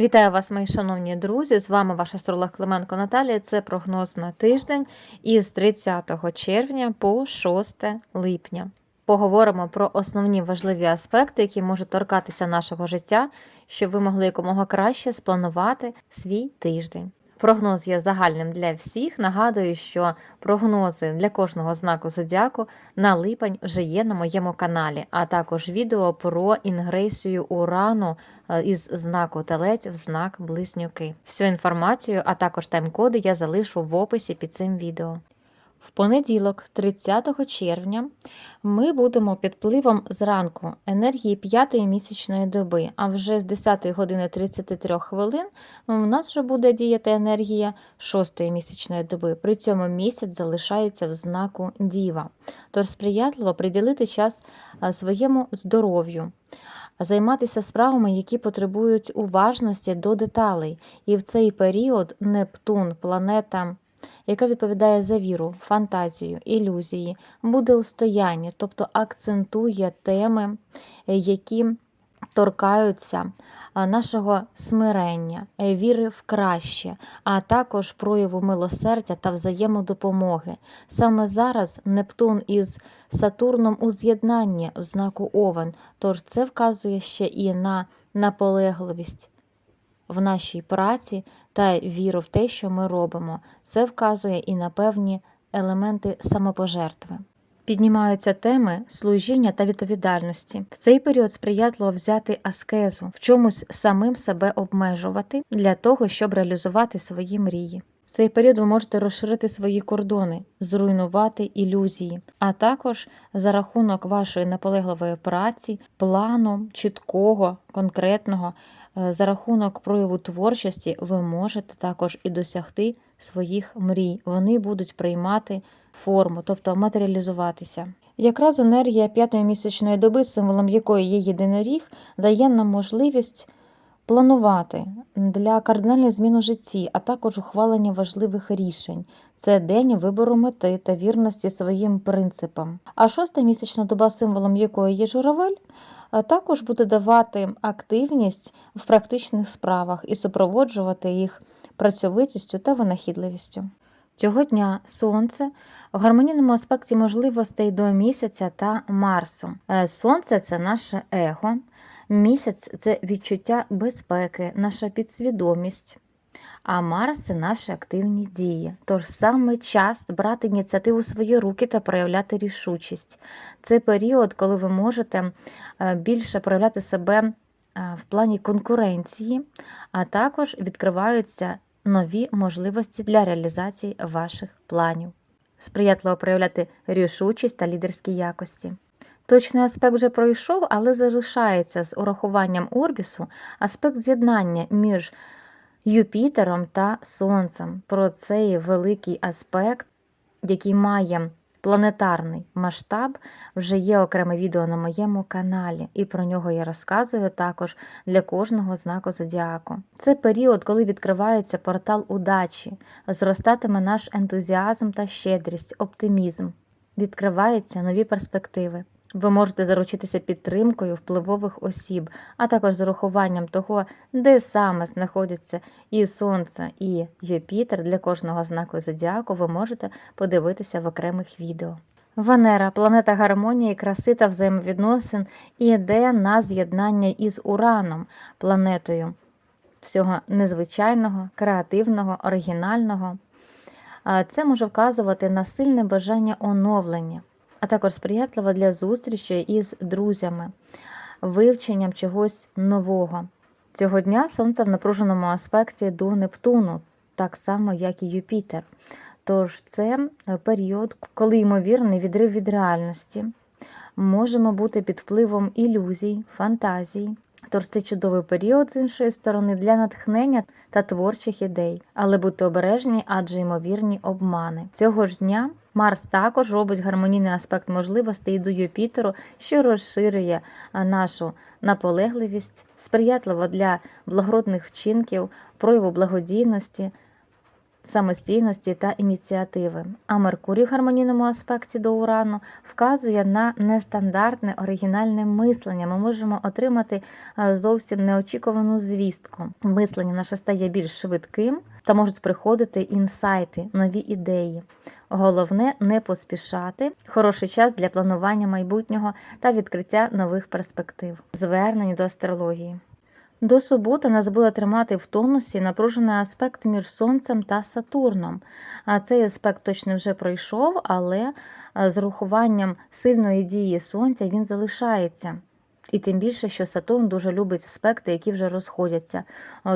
Вітаю вас, мої шановні друзі! З вами ваш астролог Клименко Наталія. Це прогноз на тиждень із 30 червня по 6 липня. Поговоримо про основні важливі аспекти, які можуть торкатися нашого життя, щоб ви могли якомога краще спланувати свій тиждень. Прогноз є загальним для всіх. Нагадую, що прогнози для кожного знаку зодіаку на липень вже є на моєму каналі, а також відео про інгресію урану е, із знаку Телець в знак Близнюки. Всю інформацію, а також тайм-коди я залишу в описі під цим відео. В понеділок, 30 червня, ми будемо під впливом зранку енергії п'ятої місячної доби, а вже з 10 години 33 хвилин у нас вже буде діяти енергія шостої місячної доби. При цьому місяць залишається в знаку Діва. Тож сприятливо приділити час своєму здоров'ю. Займатися справами, які потребують уважності до деталей. І в цей період Нептун, планета яка відповідає за віру, фантазію, ілюзії, буде у стоянні, тобто акцентує теми, е, які торкаються нашого смирення, е, віри в краще, а також прояву милосердя та взаємодопомоги. Саме зараз Нептун із Сатурном у з'єднанні в знаку Овен, тож це вказує ще і на наполегливість в нашій праці та віру в те, що ми робимо. Це вказує і на певні елементи самопожертви. Піднімаються теми служіння та відповідальності. В цей період сприятливо взяти аскезу, в чомусь самим себе обмежувати для того, щоб реалізувати свої мрії. В цей період ви можете розширити свої кордони, зруйнувати ілюзії, а також за рахунок вашої наполегливої праці, плану чіткого, конкретного, е, за рахунок прояву творчості, ви можете також і досягти своїх мрій. Вони будуть приймати форму, тобто матеріалізуватися. Якраз енергія п'ятої місячної доби, символом якої є єдиний ріг, дає нам можливість планувати для кардинальних змін у житті, а також ухвалення важливих рішень. Це день вибору мети та вірності своїм принципам. А шоста місячна доба, символом якої є журавель, також буде давати активність в практичних справах і супроводжувати їх працьовитістю та винахідливістю. Цього дня Сонце в гармонійному аспекті можливостей до місяця та Марсу. Е, Сонце це наше его, місяць це відчуття безпеки, наша підсвідомість. А Марс це наші активні дії. Тож саме час брати ініціативу у свої руки та проявляти рішучість. Це період, коли ви можете е, більше проявляти себе е, в плані конкуренції, а також відкриваються нові можливості для реалізації ваших планів. Сприятливо проявляти рішучість та лідерські якості. Точний аспект вже пройшов, але залишається з урахуванням орбісу аспект з'єднання між Юпітером та Сонцем. Про цей великий аспект, який має планетарний масштаб, вже є окреме відео на моєму каналі, і про нього я розказую також для кожного знаку зодіаку. Це період, коли відкривається портал удачі, зростатиме наш ентузіазм та щедрість, оптимізм, відкриваються нові перспективи. Ви можете заручитися підтримкою впливових осіб, а також з урахуванням того, де саме знаходяться і Сонце, і Юпітер для кожного знаку зодіаку, ви можете подивитися в окремих відео. Венера, планета гармонії, краси та взаємовідносин, іде на з'єднання із Ураном, планетою всього незвичайного, креативного, оригінального. Це може вказувати на сильне бажання оновлення а також сприятлива для зустрічі із друзями, вивченням чогось нового. Цього дня Сонце в напруженому аспекті до Нептуну, так само, як і Юпітер. Тож це е, період, коли ймовірний відрив від реальності. Можемо бути під впливом ілюзій, фантазій. Тож це чудовий період з іншої сторони для натхнення та творчих ідей, але будьте обережні, адже ймовірні обмани. Цього ж дня Марс також робить гармонійний аспект можливостей до Юпітеру, що розширює нашу наполегливість, сприятливо для благородних вчинків, прояву благодійності. Самостійності та ініціативи. А Меркурій в гармонійному аспекті до Урану вказує на нестандартне оригінальне мислення. Ми можемо отримати е, зовсім неочікувану звістку. Мислення наше стає більш швидким та можуть приходити інсайти, нові ідеї. Головне не поспішати. Хороший час для планування майбутнього та відкриття нових перспектив. Звернень до астрології. До суботи нас буде тримати в тонусі напружений аспект між Сонцем та Сатурном. А цей аспект точно вже пройшов, але з урахуванням сильної дії Сонця він залишається. І тим більше, що Сатурн дуже любить аспекти, які вже розходяться.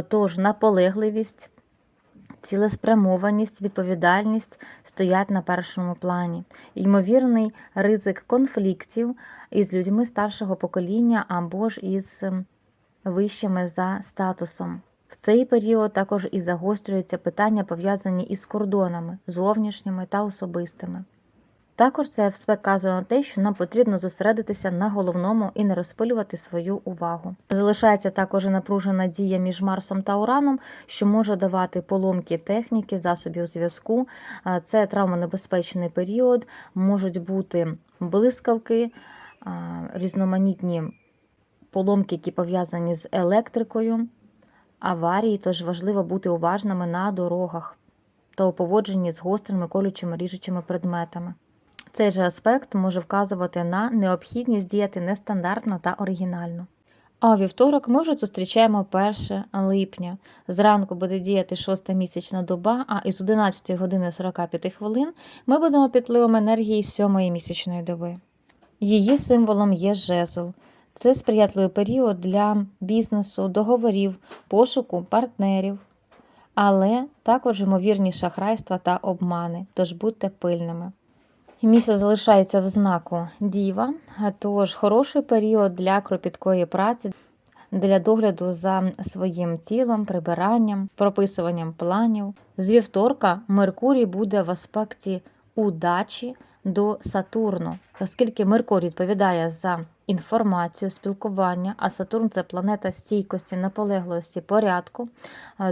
Тож наполегливість, цілеспрямованість, відповідальність стоять на першому плані. Ймовірний ризик конфліктів із людьми старшого покоління або ж із вищими за статусом. В цей період також і загострюються питання, пов'язані із кордонами, зовнішніми та особистими. Також це все вказує на те, що нам потрібно зосередитися на головному і не розпилювати свою увагу. Залишається також напружена дія між Марсом та Ураном, що може давати поломки техніки, засобів зв'язку. Це травмонебезпечний період, можуть бути блискавки, різноманітні поломки, які пов'язані з електрикою, аварії, тож важливо бути уважними на дорогах та у поводженні з гострими колючими ріжучими предметами. Цей же аспект може вказувати на необхідність діяти нестандартно та оригінально. А у вівторок ми вже зустрічаємо 1 липня. Зранку буде діяти шоста місячна доба, а із 11 години 45 хвилин ми будемо під впливом енергії сьомої місячної доби. Її символом є жезл. Це сприятливий період для бізнесу, договорів, пошуку партнерів, але також ймовірні шахрайства та обмани, тож будьте пильними. Місяць залишається в знаку діва, тож хороший період для кропіткої праці, для догляду за своїм тілом, прибиранням, прописуванням планів. З вівторка Меркурій буде в аспекті удачі до Сатурну, оскільки Меркурій відповідає за інформацію, спілкування, а Сатурн це планета стійкості, наполеглості, порядку,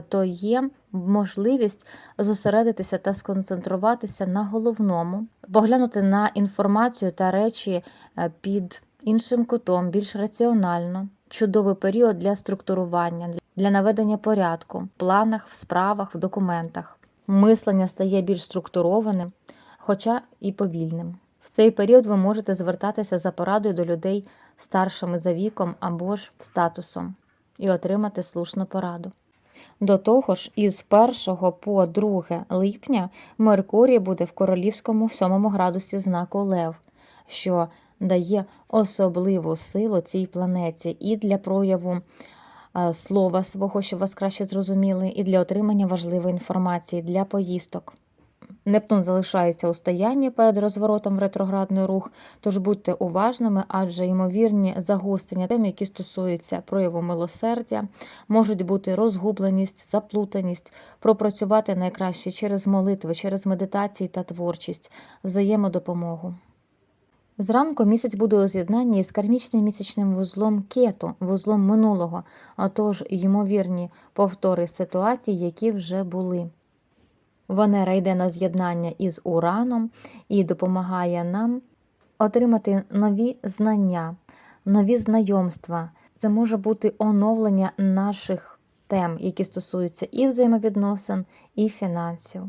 то є можливість зосередитися та сконцентруватися на головному, поглянути на інформацію та речі е, під іншим кутом, більш раціонально. Чудовий період для структурування, для наведення порядку в планах, в справах, в документах. Мислення стає більш структурованим, хоча і повільним. В цей період ви можете звертатися за порадою до людей старшими за віком або ж статусом і отримати слушну пораду. До того ж, із 1 по 2 липня Меркурій буде в королівському 7 градусі знаку Лев, що дає особливу силу цій планеті і для прояву е, слова свого, щоб вас краще зрозуміли, і для отримання важливої інформації, для поїздок. Нептун залишається у стоянні перед розворотом в ретроградний рух, тож будьте уважними, адже ймовірні загострення тем, які стосуються прояву милосердя, можуть бути розгубленість, заплутаність, пропрацювати найкраще через молитви, через медитації та творчість, взаємодопомогу. Зранку місяць буде у з'єднанні з кармічним місячним вузлом кету, вузлом минулого, а тож ймовірні повтори ситуацій, які вже були. Венера йде на з'єднання із Ураном і допомагає нам отримати нові знання, нові знайомства. Це може бути оновлення наших тем, які стосуються і взаємовідносин, і фінансів.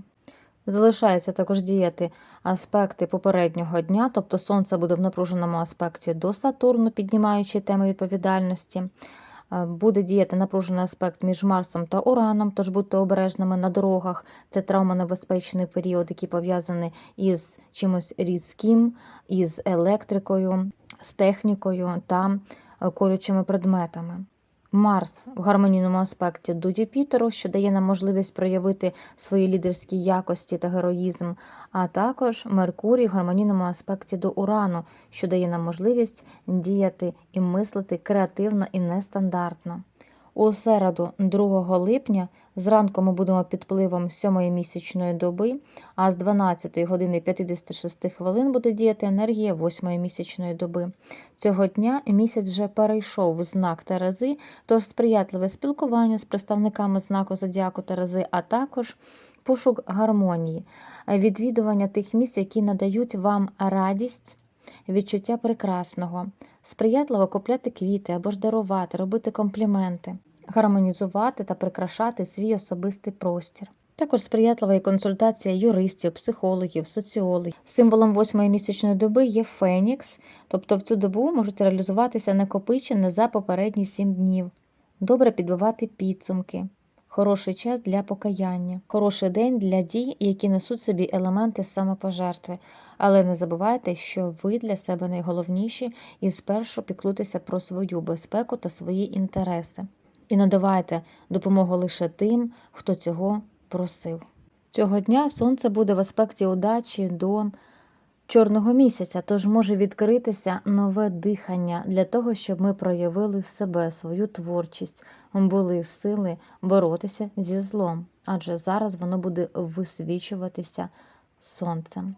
Залишається також діяти аспекти попереднього дня, тобто Сонце буде в напруженому аспекті до Сатурну, піднімаючи теми відповідальності. Буде діяти напружений аспект між Марсом та Ураном, тож будьте обережними на дорогах. Це травмонебезпечний період, який пов'язаний із чимось різким, із електрикою, з технікою та е, колючими предметами. Марс в гармонійному аспекті до Юпітеру, що дає нам можливість проявити свої лідерські якості та героїзм, а також Меркурій в гармонійному аспекті до Урану, що дає нам можливість діяти і мислити креативно і нестандартно. У середу, 2 липня, зранку ми будемо під впливом 7 місячної доби, а з 12 години 56 хвилин буде діяти енергія 8 місячної доби. Цього дня місяць вже перейшов в знак Терези, тож сприятливе спілкування з представниками знаку Зодіаку Терези, а також пошук гармонії, відвідування тих місць, які надають вам радість, відчуття прекрасного, сприятливо купляти квіти або ж дарувати, робити компліменти, гармонізувати та прикрашати свій особистий простір. Також сприятлива і консультація юристів, психологів, соціологів. Символом восьмої місячної доби є Фенікс, тобто в цю добу можуть реалізуватися накопичене за попередні сім днів, добре підбивати підсумки, хороший час для покаяння, хороший день для дій, які несуть собі елементи самопожертви. Але не забувайте, що ви для себе найголовніші і спершу піклуйтеся про свою безпеку та свої інтереси. І надавайте допомогу лише тим, хто цього просив. Цього дня сонце буде в аспекті удачі до чорного місяця, тож може відкритися нове дихання для того, щоб ми проявили себе, свою творчість, були сили боротися зі злом, адже зараз воно буде висвічуватися сонцем.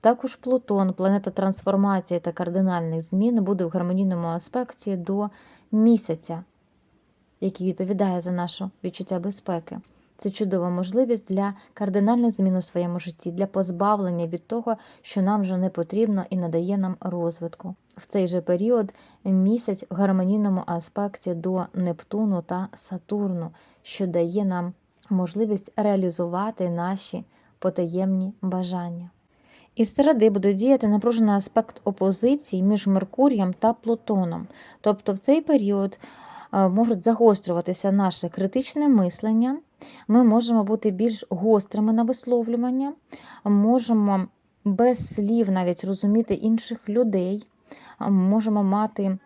Також Плутон, планета трансформації та кардинальних змін, буде в гармонійному аспекті до місяця, який відповідає за наше відчуття безпеки. Це чудова можливість для кардинальних змін у своєму житті, для позбавлення від того, що нам вже не потрібно і надає нам розвитку. В цей же період місяць в гармонійному аспекті до Нептуну та Сатурну, що дає нам можливість реалізувати наші потаємні бажання. Із середи буде діяти напружений аспект опозиції між Меркурієм та Плутоном. Тобто в цей період е, можуть загострюватися наше критичне мислення, ми можемо бути більш гострими на висловлювання, можемо без слів навіть розуміти інших людей, можемо мати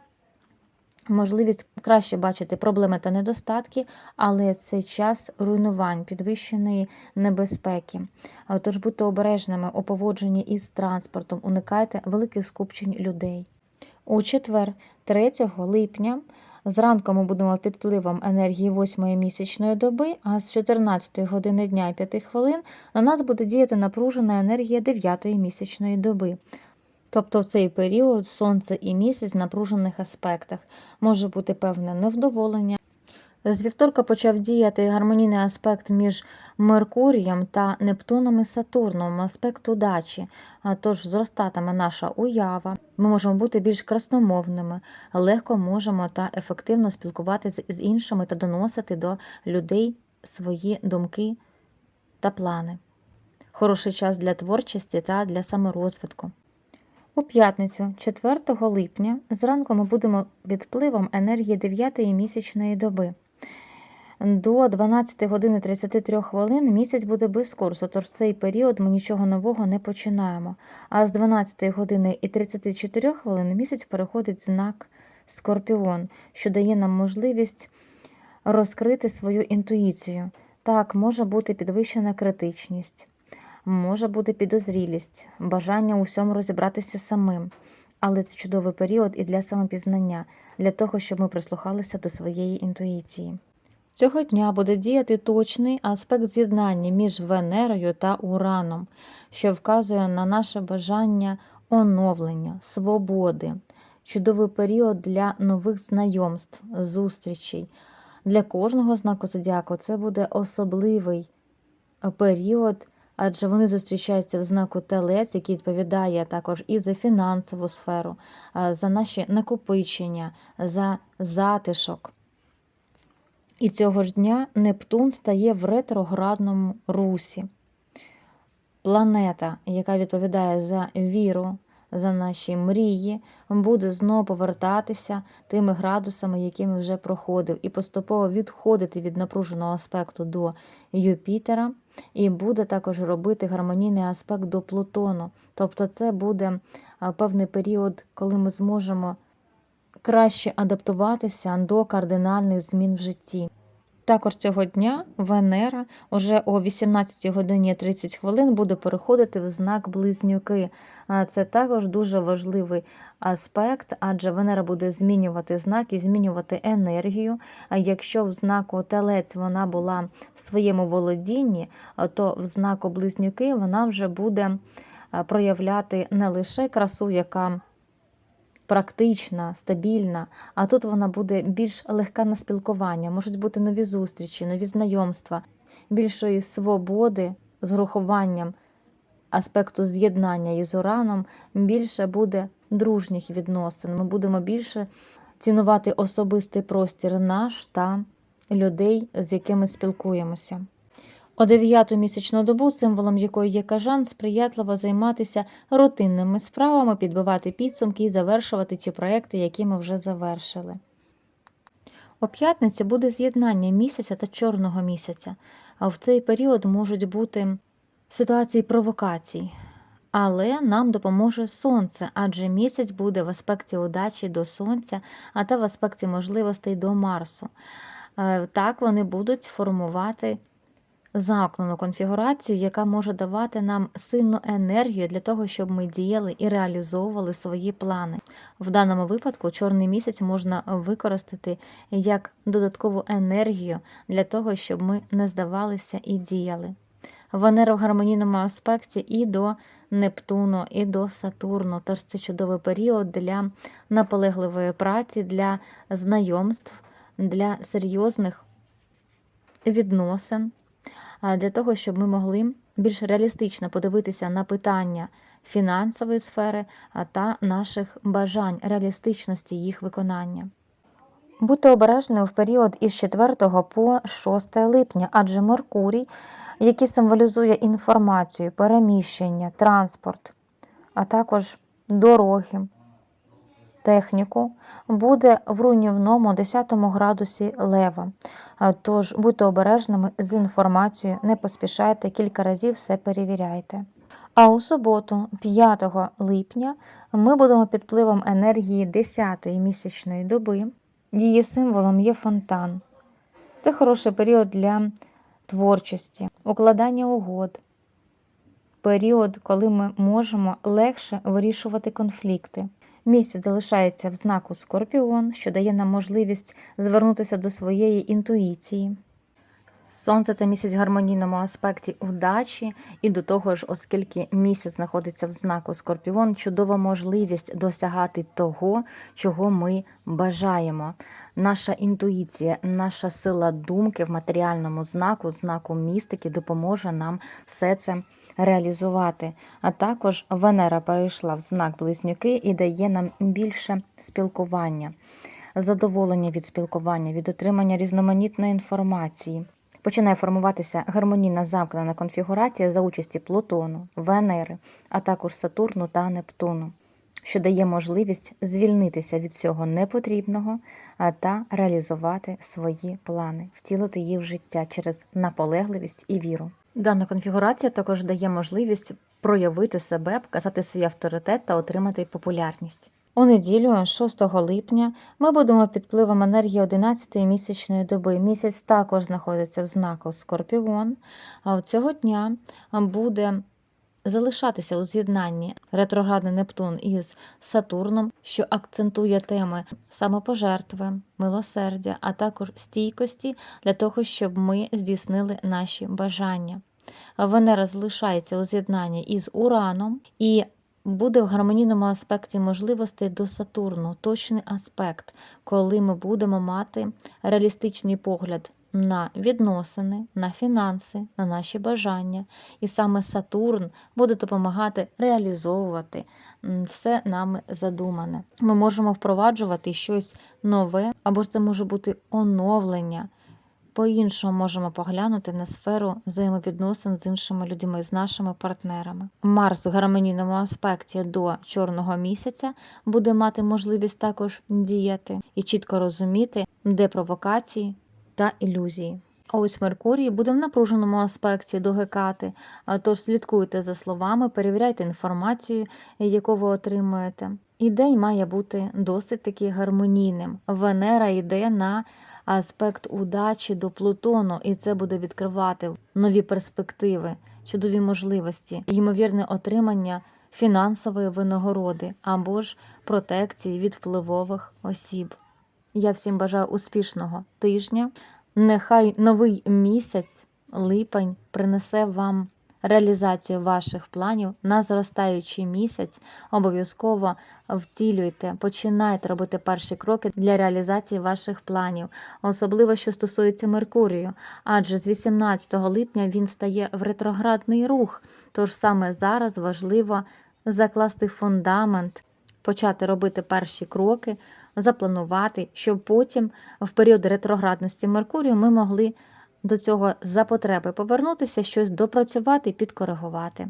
можливість краще бачити проблеми та недостатки, але це час руйнувань, підвищеної небезпеки. Тож будьте обережними у поводженні із транспортом, уникайте великих скупчень людей. У четвер, 3 липня, Зранку ми будемо під впливом енергії 8-ї місячної доби, а з 14 години дня і 5 хвилин на нас буде діяти напружена енергія 9-ї місячної доби. Тобто в цей період сонце і місяць в напружених аспектах може бути певне невдоволення. З вівторка почав діяти гармонійний аспект між Меркурієм та Нептуном і Сатурном, аспект удачі. Тож зростатиме наша уява. Ми можемо бути більш красномовними, легко можемо та ефективно спілкуватися з іншими та доносити до людей свої думки та плани. Хороший час для творчості та для саморозвитку. У п'ятницю, 4 липня, зранку ми будемо під енергії 9 місячної доби. До 12 години 33 хвилин місяць буде без курсу, тож цей період ми нічого нового не починаємо. А з 12 години і 34 хвилин місяць переходить знак Скорпіон, що дає нам можливість розкрити свою інтуїцію. Так, може бути підвищена критичність, може бути підозрілість, бажання у всьому розібратися самим. Але це чудовий період і для самопізнання, для того, щоб ми прислухалися до своєї інтуїції. Цього дня буде діяти точний аспект з'єднання між Венерою та Ураном, що вказує на наше бажання оновлення, свободи, чудовий період для нових знайомств, зустрічей. Для кожного знаку зодіаку це буде особливий період, адже вони зустрічаються в знаку Телець, який відповідає також і за фінансову сферу, за наші накопичення, за затишок. І цього ж дня Нептун стає в ретроградному русі. Планета, яка відповідає за віру, за наші мрії, буде знову повертатися тими градусами, якими вже проходив, і поступово відходити від напруженого аспекту до Юпітера, і буде також робити гармонійний аспект до Плутону. Тобто, це буде певний період, коли ми зможемо краще адаптуватися до кардинальних змін в житті. Також цього дня Венера уже о 18 годині 30 хвилин буде переходити в знак Близнюки. Це також дуже важливий аспект, адже Венера буде змінювати знак і змінювати енергію. А якщо в знаку Телець вона була в своєму володінні, то в знаку Близнюки вона вже буде проявляти не лише красу, яка практична, стабільна, а тут вона буде більш легка на спілкування, можуть бути нові зустрічі, нові знайомства, більшої свободи з рахуванням аспекту з'єднання із ураном, більше буде дружніх відносин. Ми будемо більше цінувати особистий простір наш та людей, з якими спілкуємося. У дев'яту місячну добу, символом якої є кажан, сприятливо займатися рутинними справами, підбивати підсумки і завершувати ті проекти, які ми вже завершили. У п'ятниці буде з'єднання місяця та чорного місяця, а в цей період можуть бути ситуації провокацій. Але нам допоможе сонце, адже місяць буде в аспекті удачі до сонця, а та в аспекті можливостей до Марсу. Е, Так вони будуть формувати замкнену конфігурацію, яка може давати нам сильну енергію для того, щоб ми діяли і реалізовували свої плани. В даному випадку чорний місяць можна використати як додаткову енергію для того, щоб ми не здавалися і діяли. Венера в гармонійному аспекті і до Нептуну, і до Сатурну. Тож це чудовий період для наполегливої праці, для знайомств, для серйозних відносин, для того, щоб ми могли більш реалістично подивитися на питання фінансової сфери та наших бажань, реалістичності їх виконання. Будьте обережні в період із 4 по 6 липня, адже Меркурій, який символізує інформацію, переміщення, транспорт, а також дороги, техніку, буде в руйнівному 10 градусі лева. Тож будьте обережними з інформацією, не поспішайте, кілька разів все перевіряйте. А у суботу, 5 липня, ми будемо під впливом енергії 10-ї місячної доби. Її символом є фонтан. Це хороший період для творчості, укладання угод, період, коли ми можемо легше вирішувати конфлікти. Місяць залишається в знаку Скорпіон, що дає нам можливість звернутися до своєї інтуїції. Сонце та місяць в гармонійному аспекті удачі, і до того ж, оскільки місяць знаходиться в знаку Скорпіон, чудова можливість досягати того, чого ми бажаємо. Наша інтуїція, наша сила думки в матеріальному знаку, знаку містики, допоможе нам все це реалізувати. А також Венера перейшла в знак близнюки і дає нам більше спілкування, задоволення від спілкування, від отримання різноманітної інформації. Починає формуватися гармонійна замкнена конфігурація за участі Плутону, Венери, а також Сатурну та Нептуну, що дає можливість звільнитися від всього непотрібного та реалізувати свої плани, втілити їх в життя через наполегливість і віру. Дана конфігурація також дає можливість проявити себе, показати свій авторитет та отримати популярність. У неділю, 6 липня, ми будемо під впливом енергії 11-ї місячної доби. Місяць також знаходиться в знаку Скорпіон, а цього дня буде залишатися у з'єднанні ретроградний Нептун із Сатурном, що акцентує теми самопожертви, милосердя, а також стійкості для того, щоб ми здійснили наші бажання. Венера залишається у з'єднанні із Ураном і буде в гармонійному аспекті можливостей до Сатурну, точний аспект, коли ми будемо мати реалістичний погляд на відносини, на фінанси, на наші бажання. І саме Сатурн буде допомагати реалізовувати все нами задумане. Ми можемо впроваджувати щось нове, або ж це може бути оновлення. По-іншому можемо поглянути на сферу взаємовідносин з іншими людьми, з нашими партнерами. Марс в гармонійному аспекті до чорного місяця буде мати можливість також діяти і чітко розуміти, де провокації та ілюзії. А ось Меркурій буде в напруженому аспекті до Гекати, тож слідкуйте за словами, перевіряйте інформацію, яку ви отримуєте. І день має бути досить таки гармонійним. Венера йде на аспект удачі до Плутону, і це буде відкривати нові перспективи, чудові можливості, ймовірне отримання фінансової винагороди або ж протекції від впливових осіб. Я всім бажаю успішного тижня. Нехай новий місяць, липень, принесе вам реалізацію ваших планів на зростаючий місяць. Обов'язково вцілюйте, починайте робити перші кроки для реалізації ваших планів, особливо що стосується Меркурію, адже з 18 липня він стає в ретроградний рух. Тож саме зараз важливо закласти фундамент, почати робити перші кроки, запланувати, щоб потім, в період ретроградності Меркурію, ми могли до цього за потреби повернутися, щось допрацювати і підкоригувати.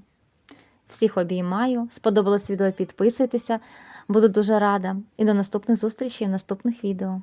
Всіх обіймаю. Сподобалось відео, підписуйтеся. Буду дуже рада. І до наступних зустрічей наступних відео.